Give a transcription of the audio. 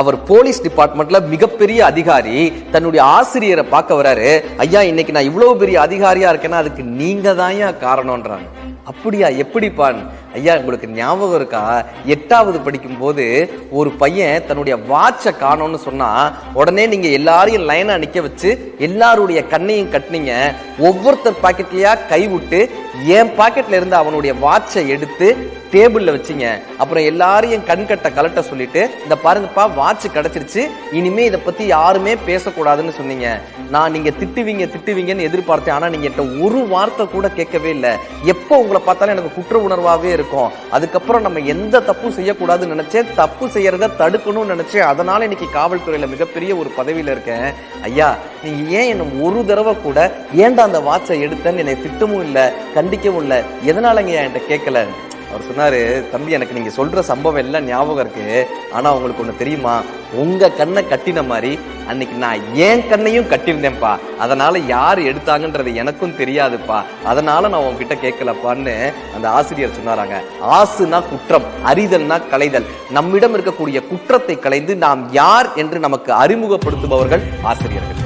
அவர் police டிபார்ட்மெண்ட்ல மிகப்பெரிய அதிகாரி தன்னுடைய ஆசிரியரை பார்க்க வராரு. ஐயா இன்னைக்கு நான் இவ்வளவு பெரிய அதிகாரியா இருக்கேன்னா அதுக்கு நீங்க தான் காரணம்ன்றாங்க. அப்படியா எப்படிப்பான் ஐயா உங்களுக்கு ஞாபகம் இருக்கா? எட்டாவது படிக்கும் போது ஒரு பையன் தன்னுடைய வாட்சை காணோம்னு சொன்னா உடனே நீங்க எல்லாரையும் லைனா நிக்க வச்சு எல்லாருடைய கண்ணையும் கட்டினீங்க. ஒவ்வொருத்தர் பாக்கெட்லயா கை விட்டு என் பாக்கெட்ல இருந்து அவனுடைய வாட்சை எடுத்து டேபிள்ல வச்சீங்க. அப்புறம் எல்லாரையும் கண் கட்ட கலட்ட சொல்லிட்டு இந்த பாருங்கப்பா வாட்ச் கிடைச்சிருச்சு. இனிமே இதை பத்தி யாருமே பேசக்கூடாதுன்னு சொன்னீங்க. நான் நீங்க திட்டுவீங்க திட்டுவீங்கன்னு எதிர்பார்த்தேன். ஆனா நீங்க ஒரு வார்த்தை கூட கேட்கவே இல்லை. எப்போ உங்களை பார்த்தாலும் எனக்கு குற்ற உணர்வாவே இருக்கும் அதுக்கப்புறம் நம்ம எந்த தப்பும் செய்யக்கூடாதுன்னு நினைச்சேன். தப்பு செய்யறத தடுக்கணும்னு நினைச்சேன். அதனால இன்னைக்கு காவல்துறையில மிகப்பெரிய ஒரு பதவியில இருக்கேன். ஐயா நீங்க ஏன் என்ன ஒரு தடவை கூட ஏன்டா அந்த வாட்சை எடுத்தேன்னு என்னை திட்டமும் இல்லை கண்டிக்கவும் இல்லை? எதனாலங்க என்கிட்ட கேட்கல? அவர் சொன்னாரு தம்பி எனக்கு நீங்க சொல்ற சம்பவம் எல்லாம் ஞாபகம் இருக்கு. ஆனா உங்களுக்கு ஒண்ணு தெரியுமா? உங்க கண்ணை கட்டின மாதிரி அன்னைக்கு நான் ஏன் கண்ணையும் கட்டியிருந்தேன்ப்பா. அதனால யார் எடுத்தாங்கன்றது எனக்கும் தெரியாதுப்பா. அதனால நான் உங்ககிட்ட கேட்கலப்பான்னு அந்த ஆசிரியர் சொன்னாராங்க. ஆசுனா குற்றம் அறிதல்னா கலைதல். நம்மிடம் இருக்கக்கூடிய குற்றத்தை கலைந்து நாம் யார் என்று நமக்கு அறிமுகப்படுத்துபவர்கள் ஆசிரியர்கள்.